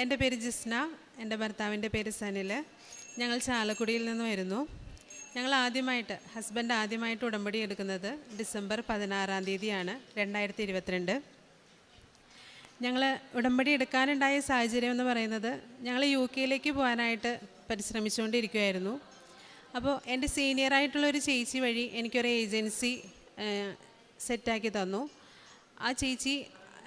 എന്റെ പേര് ജിസ്ന എന്റെ ഭർത്താവിന്റെ പേര് സനിൽ. ഞങ്ങൾ ചാലക്കുടിയിൽ നിന്ന് വരുന്നു. ഞങ്ങൾ ആദ്യമായിട്ട് ഹസ്ബൻഡ് ആദ്യമായിട്ട് ഉടമ്പടി എടുക്കുന്നത് ഡിസംബർ പതിനാറാം തീയതിയാണ് രണ്ടായിരത്തി ഇരുപത്തിരണ്ട് ഞങ്ങൾ ഉടമ്പടി എടുക്കാനുണ്ടായ സാഹചര്യം എന്ന് പറയുന്നത് ഞങ്ങൾ യു കെയിലേക്ക് പോകാനായിട്ട് പരിശ്രമിച്ചുകൊണ്ടിരിക്കുമായിരുന്നു അപ്പോൾ എന്റെ സീനിയറായിട്ടുള്ളൊരു ചേച്ചി വഴി എനിക്കൊരു ഏജൻസി സെറ്റാക്കി തന്നു. ആ ചേച്ചി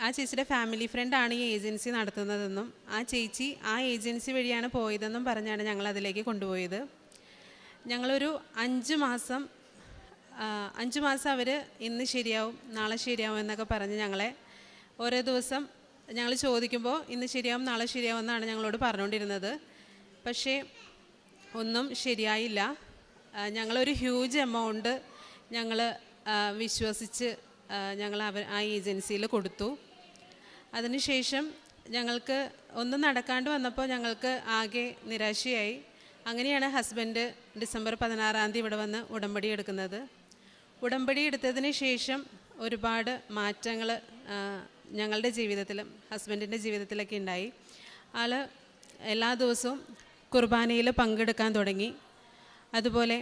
ആ ചേച്ചിയുടെ ഫാമിലി ഫ്രണ്ടാണ് ഈ ഏജൻസി നടത്തുന്നതെന്നും ആ ചേച്ചി ആ ഏജൻസി വഴിയാണ് പോയതെന്നും പറഞ്ഞാണ് ഞങ്ങൾ അതിലേക്ക് കൊണ്ടുപോയത്. ഞങ്ങളൊരു അഞ്ച് മാസം അഞ്ച് മാസം അവർ ഇന്ന് ശരിയാവും നാളെ ശരിയാവും എന്നൊക്കെ പറഞ്ഞ് ഞങ്ങളെ ഓരോ ദിവസം ഞങ്ങൾ ചോദിക്കുമ്പോൾ ഇന്ന് ശരിയാവും നാളെ ശരിയാവും എന്നാണ് ഞങ്ങളോട് പറഞ്ഞുകൊണ്ടിരുന്നത് പക്ഷേ ഒന്നും ശരിയായില്ല. ഞങ്ങളൊരു ഹ്യൂജ് എമൗണ്ട് ഞങ്ങൾ വിശ്വസിച്ച് ഞങ്ങൾ അവർ ആ ഏജൻസിയിൽ കൊടുത്തു. അതിനുശേഷം ഞങ്ങൾക്ക് ഒന്നും നടക്കാണ്ട് വന്നപ്പോൾ ഞങ്ങൾക്ക് ആകെ നിരാശയായി. അങ്ങനെയാണ് ഹസ്ബൻഡ് ഡിസംബർ പതിനാറാം തീയതി ഇവിടെ വന്ന് ഉടമ്പടി എടുക്കുന്നത്. ഉടമ്പടി എടുത്തതിന് ശേഷം ഒരുപാട് മാറ്റങ്ങൾ ഞങ്ങളുടെ ജീവിതത്തിലും ഹസ്ബൻഡിന്റെ ജീവിതത്തിലൊക്കെ ഉണ്ടായി. ആൾ എല്ലാ ദിവസവും കുർബാനയിൽ പങ്കെടുക്കാൻ തുടങ്ങി. അതുപോലെ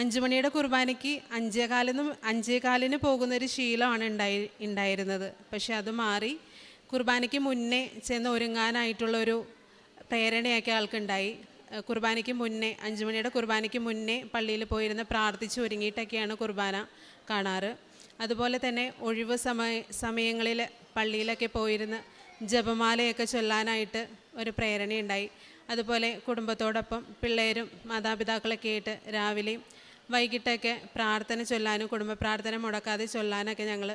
അഞ്ച് മണിയുടെ കുർബാനയ്ക്ക് അഞ്ചേകാലിന് അഞ്ചേകാലിന് പോകുന്നൊരു ശീലമാണ് ഉണ്ടായി ഉണ്ടായിരുന്നത്. പക്ഷെ അത് മാറി കുർബാനയ്ക്ക് മുന്നേ ചെന്ന് ഒരുങ്ങാനായിട്ടുള്ള ഒരു പ്രേരണയൊക്കെ ആൾക്കുണ്ടായി. കുർബാനയ്ക്ക് മുന്നേ അഞ്ചു മണിയുടെ കുർബാനയ്ക്ക് മുന്നേ പള്ളിയിൽ പോയിരുന്ന് പ്രാർത്ഥിച്ച് ഒരുങ്ങിയിട്ടൊക്കെയാണ് കുർബാന കാണാറ്. അതുപോലെ തന്നെ ഒഴിവ് സമയ സമയങ്ങളിൽ പള്ളിയിലൊക്കെ പോയിരുന്ന് ജപമാലയൊക്കെ ചൊല്ലാനായിട്ട് ഒരു പ്രേരണയുണ്ടായി. അതുപോലെ കുടുംബത്തോടൊപ്പം പിള്ളേരും മാതാപിതാക്കളൊക്കെ ആയിട്ട് രാവിലെയും വൈകിട്ടൊക്കെ പ്രാർത്ഥന ചൊല്ലാനും കുടുംബ പ്രാർത്ഥന മുടക്കാതെ ചൊല്ലാനൊക്കെ ഞങ്ങൾ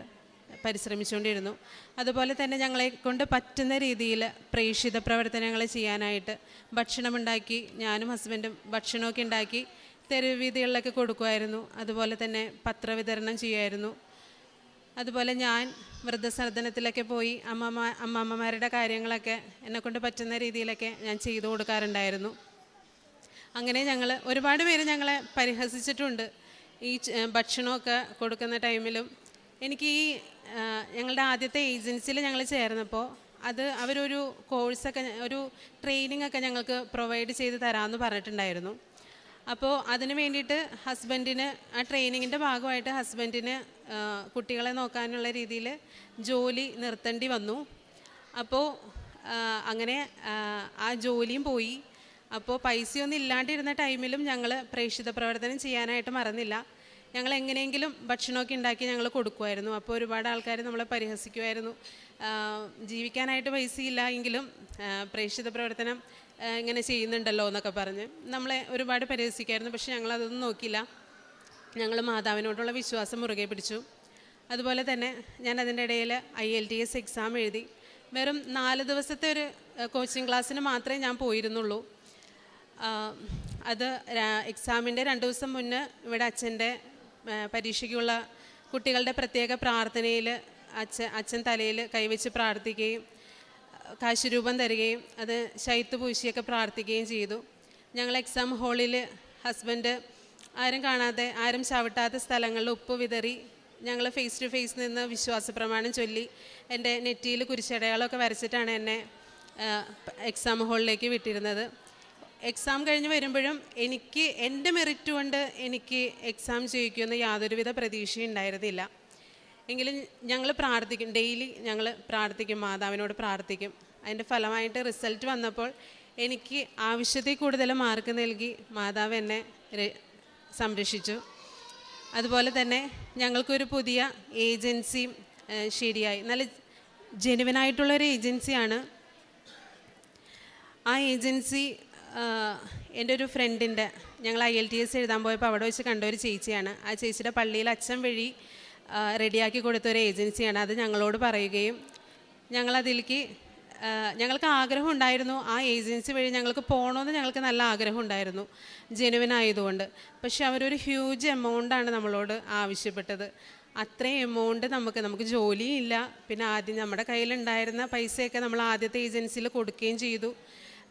പരിശ്രമിച്ചുകൊണ്ടിരുന്നു. അതുപോലെ തന്നെ ഞങ്ങളെ കൊണ്ട് പറ്റുന്ന രീതിയിൽ പ്രേക്ഷിത പ്രവർത്തനങ്ങൾ ചെയ്യാനായിട്ട് ഭക്ഷണമുണ്ടാക്കി ഞാനും ഹസ്ബൻഡും ഭക്ഷണമൊക്കെ ഉണ്ടാക്കി തെരുവ് വീതികളിലൊക്കെ കൊടുക്കുമായിരുന്നു. അതുപോലെ തന്നെ പത്രവിതരണം ചെയ്യുമായിരുന്നു. അതുപോലെ ഞാൻ വൃദ്ധസദനത്തിലൊക്കെ പോയി അമ്മമ്മ അമ്മമ്മമാരുടെ കാര്യങ്ങളൊക്കെ എന്നെക്കൊണ്ട് പറ്റുന്ന രീതിയിലൊക്കെ ഞാൻ ചെയ്തു കൊടുക്കാറുണ്ടായിരുന്നു. അങ്ങനെ ഞങ്ങൾ ഒരുപാട് പേര് ഞങ്ങളെ പരിഹസിച്ചിട്ടുണ്ട്. ഈ ഭക്ഷണമൊക്കെ കൊടുക്കുന്ന ടൈമിലും. എനിക്ക് ഈ ഞങ്ങളുടെ ആദ്യത്തെ ഏജൻസിയിൽ ഞങ്ങൾ ചേർന്നപ്പോൾ അത് അവരൊരു കോഴ്സൊക്കെ ഒരു ട്രെയിനിങ് ഒക്കെ ഞങ്ങൾക്ക് പ്രൊവൈഡ് ചെയ്ത് തരാമെന്ന് പറഞ്ഞിട്ടുണ്ടായിരുന്നു. അപ്പോൾ അതിന് വേണ്ടിയിട്ട് ഹസ്ബൻഡിന് ആ ട്രെയിനിങ്ങിന്റെ ഭാഗമായിട്ട് ഹസ്ബൻഡിന് കുട്ടികളെ നോക്കാനുള്ള രീതിയിൽ ജോലി നിർത്തേണ്ടി വന്നു. അപ്പോൾ അങ്ങനെ ആ ജോലിയും പോയി. അപ്പോൾ പൈസയൊന്നും ഇല്ലാണ്ടിരുന്ന ടൈമിലും ഞങ്ങൾ പ്രേക്ഷിത പ്രവർത്തനം ചെയ്യാനായിട്ട് മറന്നില്ല. ഞങ്ങൾ എങ്ങനെയെങ്കിലും ഭക്ഷണമൊക്കെ ഉണ്ടാക്കി ഞങ്ങൾ കൊടുക്കുമായിരുന്നു അപ്പോൾ ഒരുപാട് ആൾക്കാർ നമ്മളെ പരിഹസിക്കുമായിരുന്നു ജീവിക്കാനായിട്ട് പൈസയില്ല എങ്കിലും പ്രേക്ഷിത പ്രവർത്തനം ഇങ്ങനെ ചെയ്യുന്നുണ്ടല്ലോ എന്നൊക്കെ പറഞ്ഞ് നമ്മളെ ഒരുപാട് പരിഹസിക്കുമായിരുന്നു പക്ഷെ ഞങ്ങളതൊന്നും നോക്കിയില്ല. ഞങ്ങൾ മാതാവിനോടുള്ള വിശ്വാസം മുറുകെ പിടിച്ചു. അതുപോലെ തന്നെ ഞാൻ അതിന്റെ ഇടയിൽ I L T S exam എഴുതി. വെറും നാല് ദിവസത്തെ ഒരു കോച്ചിങ് ക്ലാസ്സിന് മാത്രമേ ഞാൻ പോയിരുന്നുള്ളൂ. അത് എക്സാമിന്റെ രണ്ട് ദിവസം മുന്നേ ഇവിടെ അച്ഛന്റെ പരീക്ഷയ്ക്കുള്ള കുട്ടികളുടെ പ്രത്യേക പ്രാർത്ഥനയിൽ അച്ഛൻ അച്ഛൻ തലയിൽ കൈവച്ച് പ്രാർത്ഥിക്കുകയും കാശുരൂപം തരികയും അത് ശൈത്ത് പൂശിയൊക്കെ പ്രാർത്ഥിക്കുകയും ചെയ്തു. ഞങ്ങൾ എക്സാം ഹാളിൽ ഹസ്ബൻഡ് ആരും കാണാതെ ആരും ചവിട്ടാത്ത സ്ഥലങ്ങളിൽ ഉപ്പ് വിതറി ഞങ്ങൾ ഫേസ് ടു ഫേസ് നിന്ന് വിശ്വാസ പ്രമാണം ചൊല്ലി എന്റെ നെറ്റിയിൽ കുരിശടയാളമൊക്കെ വരച്ചിട്ടാണ് എന്നെ എക്സാം ഹാളിലേക്ക് വിട്ടിരുന്നത്. എക്സാം കഴിഞ്ഞ് വരുമ്പോഴും എനിക്ക് എന്റെ മെറിറ്റ് കൊണ്ട് എനിക്ക് എക്സാം ജയിക്കുമെന്ന് യാതൊരുവിധ പ്രതീക്ഷയും ഉണ്ടായിരുന്നില്ല. എങ്കിലും ഞങ്ങൾ പ്രാർത്ഥിക്കും ഡെയിലി ഞങ്ങൾ പ്രാർത്ഥിക്കും മാതാവിനോട് പ്രാർത്ഥിക്കും. അതിന്റെ ഫലമായിട്ട് റിസൾട്ട് വന്നപ്പോൾ എനിക്ക് ആവശ്യത്തിൽ കൂടുതൽ മാർക്ക് നൽകി മാതാവ് എന്നെ സംരക്ഷിച്ചു. അതുപോലെ തന്നെ ഞങ്ങൾക്കൊരു പുതിയ ഏജൻസിയും ശരിയായി. നല്ല ജെനുവനായിട്ടുള്ളൊരു ഏജൻസിയാണ് ആ ഏജൻസി എന്റെ ഒരു ഫ്രണ്ടിന്റെ ഞങ്ങൾ ഐ എൽ ടി എസ് എഴുതാൻ പോയപ്പോൾ അവിടെ വെച്ച് കണ്ട ഒരു ചേച്ചിയാണ്. ആ ചേച്ചിയുടെ പള്ളിയിൽ അച്ഛൻ വഴി റെഡിയാക്കി കൊടുത്ത ഒരു ഏജൻസിയാണ്. അത് ഞങ്ങളോട് പറയുകയും ഞങ്ങളതിലേക്ക് ഞങ്ങൾക്ക് ആഗ്രഹം ഉണ്ടായിരുന്നു. ആ ഏജൻസി വഴി ഞങ്ങൾക്ക് പോകണമെന്ന് ഞങ്ങൾക്ക് നല്ല ആഗ്രഹം ഉണ്ടായിരുന്നു. ജെനുവിൻ ആയതുകൊണ്ട്. പക്ഷെ അവരൊരു ഹ്യൂജ് എമൗണ്ടാണ് നമ്മളോട് ആവശ്യപ്പെട്ടത്. അത്രയും എമൗണ്ട് നമുക്ക് നമുക്ക് ജോലിയും ഇല്ല പിന്നെ ആദ്യം നമ്മുടെ കയ്യിലുണ്ടായിരുന്ന പൈസയൊക്കെ നമ്മൾ ആദ്യത്തെ ഏജൻസിയിൽ കൊടുക്കുകയും ചെയ്തു.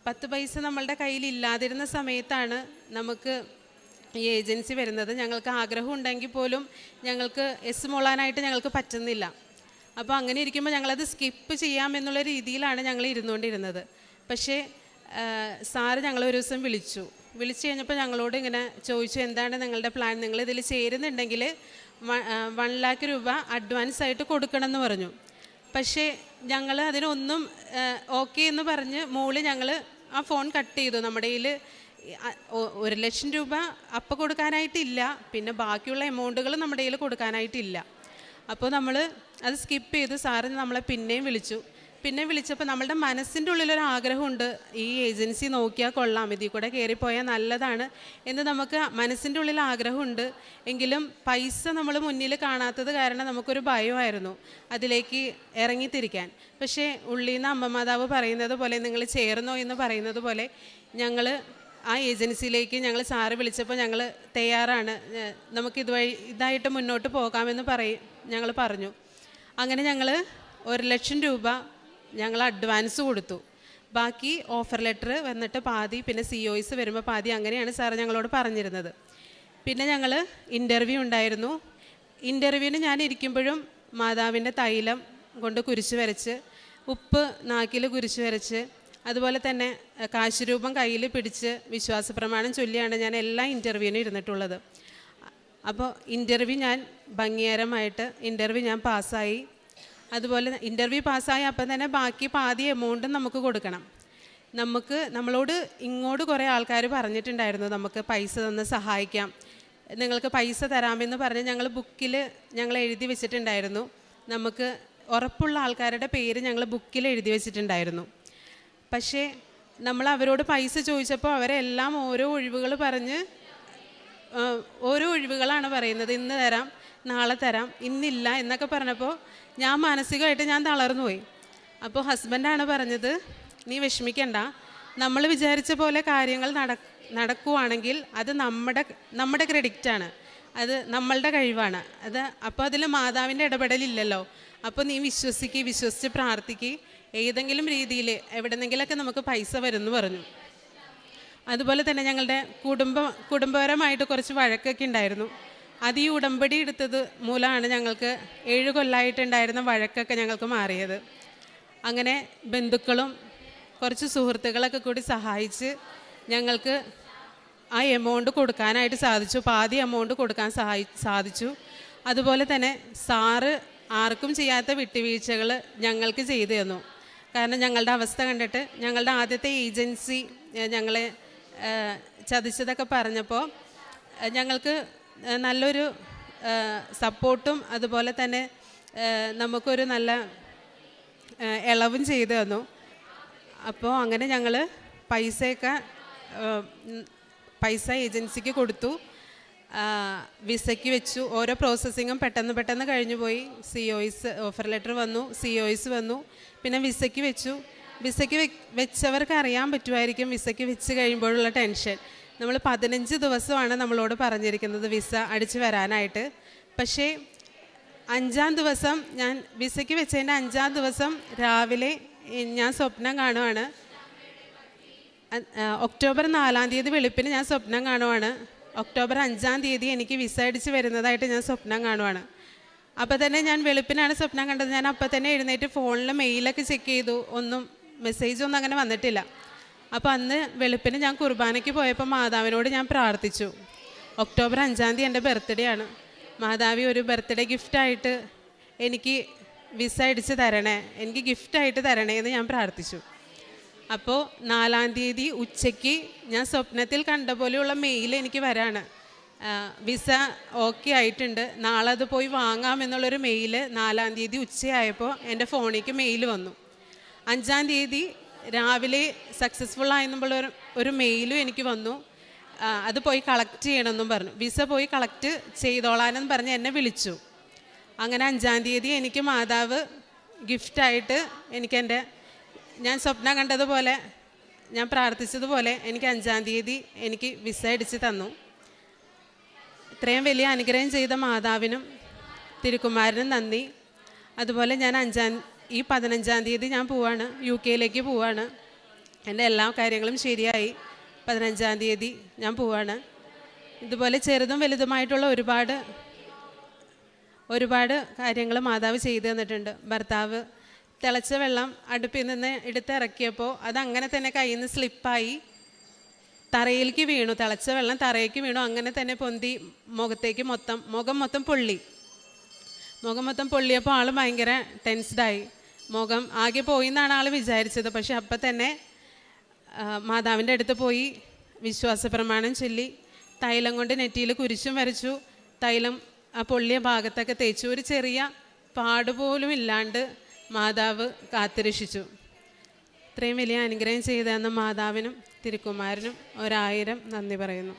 പത്ത് പൈസ നമ്മളുടെ കയ്യിൽ ഇല്ലാതിരുന്ന സമയത്താണ് നമുക്ക് ഈ ഏജൻസി വരുന്നത്. ഞങ്ങൾക്ക് ആഗ്രഹം ഉണ്ടെങ്കിൽ പോലും ഞങ്ങൾക്ക് എസ് മോളാനായിട്ട് ഞങ്ങൾക്ക് പറ്റുന്നില്ല. അപ്പോൾ അങ്ങനെ ഇരിക്കുമ്പോൾ ഞങ്ങളത് സ്കിപ്പ് ചെയ്യാമെന്നുള്ള രീതിയിലാണ് ഞങ്ങൾ ഇരുന്നുകൊണ്ടിരുന്നത്. പക്ഷേ സാറ് ഞങ്ങൾ ഒരു ദിവസം വിളിച്ചു. വിളിച്ചു കഴിഞ്ഞപ്പോൾ ഞങ്ങളോട് ഇങ്ങനെ ചോദിച്ചു എന്താണ് നിങ്ങളുടെ പ്ലാൻ? നിങ്ങൾ ഇതിൽ ചേരുന്നുണ്ടെങ്കിൽ വൺ ലാക്ക് രൂപ അഡ്വാൻസ് ആയിട്ട് കൊടുക്കണമെന്ന് പറഞ്ഞു. പക്ഷേ ഞങ്ങൾ അതിനൊന്നും ഓക്കെ എന്ന് പറഞ്ഞ് മോൾ ഞങ്ങൾ ആ ഫോൺ കട്ട് ചെയ്തു. നമ്മുടെ കയ്യിൽ ഒരു ലക്ഷം രൂപ അപ്പം കൊടുക്കാനായിട്ടില്ല. പിന്നെ ബാക്കിയുള്ള എമൗണ്ടുകൾ നമ്മുടെ കയ്യിൽ കൊടുക്കാനായിട്ടില്ല. അപ്പോൾ നമ്മൾ അത് സ്കിപ്പ് ചെയ്ത് സാറ് നമ്മളെ പിന്നെയും വിളിച്ചു. പിന്നെ വിളിച്ചപ്പോൾ നമ്മളുടെ മനസ്സിന്റെ ഉള്ളിലൊരു ആഗ്രഹമുണ്ട് ഈ ഏജൻസി നോക്കിയാൽ കൊള്ളാം ഇതിൽ കൂടെ കയറിപ്പോയാൽ നല്ലതാണ് എന്ന് നമുക്ക് മനസ്സിന്റെ ഉള്ളിൽ ആഗ്രഹമുണ്ട്. എങ്കിലും പൈസ നമ്മൾ മുന്നിൽ കാണാത്തത് കാരണം നമുക്കൊരു ഭയമായിരുന്നു അതിലേക്ക് ഇറങ്ങിത്തിരിക്കാൻ. പക്ഷേ ഉള്ളിൽ നിന്ന് അമ്മ മാതാവ് പറയുന്നത് പോലെ നിങ്ങൾ ചേർന്നോ എന്ന് പറയുന്നത് പോലെ ഞങ്ങൾ ആ ഏജൻസിയിലേക്ക് ഞങ്ങൾ സാറ് വിളിച്ചപ്പോൾ ഞങ്ങൾ തയ്യാറാണ്. നമുക്ക് ഇതുവഴി ഇതായിട്ട് മുന്നോട്ട് പോകാമെന്ന് പറയും ഞങ്ങൾ പറഞ്ഞു. അങ്ങനെ ഞങ്ങൾ ഒരു ലക്ഷം രൂപ ഞങ്ങൾ അഡ്വാൻസ് കൊടുത്തു. ബാക്കി ഓഫർ ലെറ്റർ വന്നിട്ട് പാതി പിന്നെ സി ഒയ്സ് വരുമ്പോൾ പാതി അങ്ങനെയാണ് സാർ ഞങ്ങളോട് പറഞ്ഞിരുന്നത്. പിന്നെ ഞങ്ങൾ ഇന്റർവ്യൂ ഉണ്ടായിരുന്നു. ഇന്റർവ്യൂവിന് ഞാൻ ഇരിക്കുമ്പോഴും മാതാവിന്റെ തൈലം കൊണ്ട് കുരിശ് വരച്ച് ഉപ്പ് നാക്കിൽ കുരിശ് വരച്ച് അതുപോലെ തന്നെ കാശുരൂപം കയ്യിൽ പിടിച്ച് വിശ്വാസ പ്രമാണം ചൊല്ലിയാണ് ഞാൻ എല്ലാ ഇന്റർവ്യൂവിനും ഇരുന്നിട്ടുള്ളത്. അപ്പോൾ ഇന്റർവ്യൂ ഞാൻ ഭംഗികരമായിട്ട് ഇന്റർവ്യൂ ഞാൻ പാസ്സായി അതുപോലെ ഇന്റർവ്യൂ പാസ്സായ അപ്പം തന്നെ ബാക്കി പാതി എമൗണ്ടും നമുക്ക് കൊടുക്കണം. നമുക്ക് നമ്മളോട് ഇങ്ങോട്ട് കുറേ ആൾക്കാർ പറഞ്ഞിട്ടുണ്ടായിരുന്നു നമുക്ക് പൈസ തന്ന് സഹായിക്കാം. നിങ്ങൾക്ക് പൈസ തരാമെന്ന് പറഞ്ഞ് ഞങ്ങൾ ബുക്കിൽ ഞങ്ങൾ എഴുതി വെച്ചിട്ടുണ്ടായിരുന്നു. നമുക്ക് ഉറപ്പുള്ള ആൾക്കാരുടെ പേര് ഞങ്ങൾ ബുക്കിൽ എഴുതി വെച്ചിട്ടുണ്ടായിരുന്നു. പക്ഷേ നമ്മൾ അവരോട് പൈസ ചോദിച്ചപ്പോൾ അവരെല്ലാം ഓരോ ഒഴിവുകൾ പറഞ്ഞ് ഓരോ ഒഴിവുകളാണ് പറയുന്നത്. ഇന്ന് തരാം നാളെ തരാം ഇന്നില്ല എന്നൊക്കെ പറഞ്ഞപ്പോൾ ഞാൻ മാനസികമായിട്ട് ഞാൻ തളർന്നു പോയി അപ്പോൾ ഹസ്ബൻഡാണ് പറഞ്ഞത് നീ വിഷമിക്കണ്ട. നമ്മൾ വിചാരിച്ച പോലെ കാര്യങ്ങൾ നട നടക്കുവാണെങ്കിൽ അത് നമ്മുടെ നമ്മുടെ ക്രെഡിറ്റാണ് അത് നമ്മളുടെ കഴിവാണ്. അത് അപ്പോൾ അതിൽ മാതാവിന്റെ ഇടപെടലില്ലല്ലോ. അപ്പോൾ നീ വിശ്വസിക്ക് വിശ്വസിച്ച് പ്രാർത്ഥിക്ക്. ഏതെങ്കിലും രീതിയിൽ എവിടെന്നെങ്കിലൊക്കെ നമുക്ക് പൈസ വരുമെന്ന് പറഞ്ഞു. അതുപോലെ തന്നെ ഞങ്ങളുടെ കുടുംബ കുടുംബപരമായിട്ട് കുറച്ച് വഴക്കൊക്കെ ഉണ്ടായിരുന്നു. അത് ഈ ഉടമ്പടി എടുത്തത് മൂലമാണ് ഞങ്ങൾക്ക് ഏഴ് കൊല്ലമായിട്ടുണ്ടായിരുന്ന വഴക്കൊക്കെ ഞങ്ങൾക്ക് മാറിയത്. അങ്ങനെ ബന്ധുക്കളും കുറച്ച് സുഹൃത്തുക്കളൊക്കെ കൂടി സഹായിച്ച് ഞങ്ങൾക്ക് ആ എമൗണ്ട് കൊടുക്കാനായിട്ട് സാധിച്ചു. പാതി എമൗണ്ട് കൊടുക്കാൻ സഹായി സാധിച്ചു. അതുപോലെ തന്നെ സാറ് ആർക്കും ചെയ്യാത്ത വിട്ടുവീഴ്ചകൾ ഞങ്ങൾക്ക് ചെയ്തു തന്നു. കാരണം ഞങ്ങളുടെ അവസ്ഥ കണ്ടിട്ട് ഞങ്ങളുടെ ആദ്യത്തെ ഏജൻസി ഞങ്ങളെ ചതിച്ചതൊക്കെ പറഞ്ഞപ്പോൾ ഞങ്ങൾക്ക് നല്ലൊരു സപ്പോർട്ടും അതുപോലെ തന്നെ നമുക്കൊരു നല്ല ഇളവും ചെയ്തു തന്നു. അപ്പോൾ അങ്ങനെ ഞങ്ങൾ പൈസയൊക്കെ പൈസ ഏജൻസിക്ക് കൊടുത്തു. വിസയ്ക്ക് വെച്ചു. ഓരോ പ്രോസസ്സിങ്ങും പെട്ടെന്ന് പെട്ടെന്ന് കഴിഞ്ഞു പോയി. സി ഒയ്സ് ഓഫർ ലെറ്റർ വന്നു. സി ഒയ്സ് വന്നു. പിന്നെ വിസയ്ക്ക് വെച്ചു. വിസയ്ക്ക് വെച്ചവർക്ക് അറിയാൻ പറ്റുമായിരിക്കും വിസയ്ക്ക് വെച്ച് കഴിയുമ്പോഴുള്ള ടെൻഷൻ. നമ്മൾ പതിനഞ്ച് ദിവസമാണ് നമ്മളോട് പറഞ്ഞിരിക്കുന്നത് വിസ അടിച്ചു വരാനായിട്ട്. പക്ഷേ അഞ്ചാം ദിവസം ഞാൻ വിസയ്ക്ക് വെച്ചതിന്റെ അഞ്ചാം ദിവസം രാവിലെ ഞാൻ സ്വപ്നം കാണുവാണ്. ഒക്ടോബർ നാലാം തീയതി വെളുപ്പിന് ഞാൻ സ്വപ്നം കാണുവാണ്. ഒക്ടോബർ അഞ്ചാം തീയതി എനിക്ക് വിസ അടിച്ച് വരുന്നതായിട്ട് ഞാൻ സ്വപ്നം കാണുവാണ്. അപ്പോൾ തന്നെ ഞാൻ വെളുപ്പിനാണ് സ്വപ്നം കണ്ടത്. ഞാൻ അപ്പോൾ തന്നെ എഴുന്നേറ്റ് ഫോണിൽ മെയിലൊക്കെ ചെക്ക് ചെയ്തു. ഒന്നും മെസ്സേജൊന്നും അങ്ങനെ വന്നിട്ടില്ല. അപ്പോൾ അന്ന് വെളുപ്പിന് ഞാൻ കുർബാനയ്ക്ക് പോയപ്പോൾ മാതാവിനോട് ഞാൻ പ്രാർത്ഥിച്ചു. ഒക്ടോബർ അഞ്ചാം തീയതി എന്റെ ബർത്ത്ഡേ ആണ്. മാതാവി ഒരു ബർത്ത്ഡേ ഗിഫ്റ്റായിട്ട് എനിക്ക് വിസ അടിച്ച് തരണേ എനിക്ക് ഗിഫ്റ്റായിട്ട് തരണേ എന്ന് ഞാൻ പ്രാർത്ഥിച്ചു. അപ്പോൾ നാലാം തീയതി ഉച്ചയ്ക്ക് ഞാൻ സ്വപ്നത്തിൽ കണ്ട പോലെയുള്ള മെയിൽ എനിക്ക് വരാണ്. വിസ ഓക്കെ ആയിട്ടുണ്ട്. നാളെ അത് പോയി വാങ്ങാമെന്നുള്ളൊരു മെയിൽ നാലാം തീയതി ഉച്ചയായപ്പോൾ എന്റെ ഫോണിലേക്ക് മെയിൽ വന്നു. അഞ്ചാം തീയതി രാവിലെ സക്സസ്ഫുൾ ആയെന്നുള്ള ഒരു മെയിലും എനിക്ക് വന്നു. അത് പോയി കളക്ട് ചെയ്യണമെന്നും പറഞ്ഞു. വിസ പോയി കളക്ട് ചെയ്തോളാനെന്ന് പറഞ്ഞ് എന്നെ വിളിച്ചു. അങ്ങനെ അഞ്ചാം തീയതി എനിക്ക് മാതാവ് ഗിഫ്റ്റായിട്ട് എനിക്കെന്റെ ഞാൻ സ്വപ്നം കണ്ടതുപോലെ ഞാൻ പ്രാർത്ഥിച്ചതുപോലെ എനിക്ക് അഞ്ചാം തീയതി എനിക്ക് വിസ അടിച്ച് തന്നു. ഇത്രയും വലിയ അനുഗ്രഹം ചെയ്ത മാതാവിനും തിരുക്കുമാരനും നന്ദി. അതുപോലെ ഞാൻ അഞ്ചാം ഈ പതിനഞ്ചാം തീയതി ഞാൻ പോവാണ് യു കെയിലേക്ക് പോവാണ്. എന്റെ എല്ലാ കാര്യങ്ങളും ശരിയായി. പതിനഞ്ചാം തീയതി ഞാൻ പോവാണ്. ഇതുപോലെ ചെറുതും വലുതുമായിട്ടുള്ള ഒരുപാട് ഒരുപാട് കാര്യങ്ങൾ മാതാവ് ചെയ്തു തന്നിട്ടുണ്ട്. ഭർത്താവ് തിളച്ച വെള്ളം അടുപ്പിൽ നിന്ന് എടുത്തിറക്കിയപ്പോൾ അത് അങ്ങനെ തന്നെ കയ്യിൽ നിന്ന് സ്ലിപ്പായി. തറയിലേക്ക് വീണു തിളച്ച വെള്ളം തറയിലേക്ക് വീണു. അങ്ങനെ തന്നെ പൊന്തി മുഖത്തേക്ക് മൊത്തം മുഖം മൊത്തം പൊള്ളി. മുഖം മൊത്തം പൊള്ളിയപ്പോൾ ആൾ ഭയങ്കര ടെൻസ്ഡായി. മുഖം ആകെ പോയി എന്നാണ് ആൾ വിചാരിച്ചത്. പക്ഷെ അപ്പം തന്നെ മാതാവിന്റെ അടുത്ത് പോയി വിശ്വാസ പ്രമാണം ചൊല്ലി തൈലം കൊണ്ട് നെറ്റിയിൽ കുരിശും വരച്ചു. തൈലം ആ പൊള്ളിയ ഭാഗത്തൊക്കെ തേച്ചു. ഒരു ചെറിയ പാടുപോലും ഇല്ലാണ്ട് മാതാവ് കാത്തുരക്ഷിച്ചു. ഇത്രയും വലിയ അനുഗ്രഹം ചെയ്തതെന്ന് മാതാവിനും തിരുക്കുമാരനും ഒരായിരം നന്ദി പറയുന്നു.